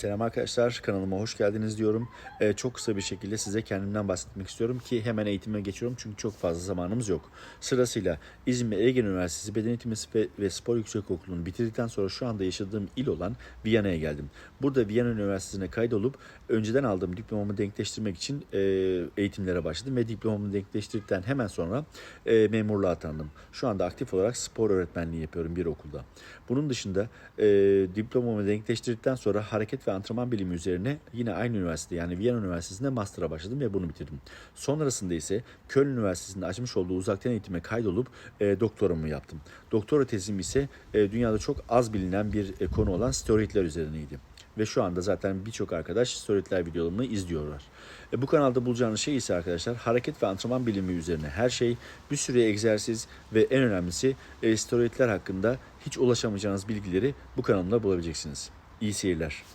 Selam arkadaşlar, kanalıma hoş geldiniz diyorum. Ee, çok kısa bir şekilde size kendimden bahsetmek istiyorum ki hemen eğitime geçiyorum çünkü çok fazla zamanımız yok. Sırasıyla İzmir Ege Üniversitesi Beden Eğitimi ve- Spor Yüksekokulu'nu bitirdikten sonra şu anda yaşadığım il olan Viyana'ya geldim. Burada Viyana Üniversitesi'ne kaydolup önceden aldığım diplomamı denkleştirmek için e, eğitimlere başladım ve diplomamı denkleştirdikten hemen sonra e, memurluğa atandım. Şu anda aktif olarak spor öğretmenliği yapıyorum bir okulda. Bunun dışında e, diplomamı denkleştirdikten sonra hareket ve antrenman bilimi üzerine yine aynı üniversite yani Viyana Üniversitesi'nde master'a başladım ve bunu bitirdim. Sonrasında ise Köln Üniversitesi'nde açmış olduğu uzaktan eğitime kaydolup e, doktoramı yaptım. Doktora tezim ise e, dünyada çok az bilinen bir e, konu olan steroidler üzerineydi. Ve şu anda zaten birçok arkadaş steroidler videolarımı izliyorlar. E, bu kanalda bulacağınız şey ise arkadaşlar hareket ve antrenman bilimi üzerine her şey, bir sürü egzersiz ve en önemlisi e, steroidler hakkında hiç ulaşamayacağınız bilgileri bu kanalımda bulabileceksiniz. İyi seyirler.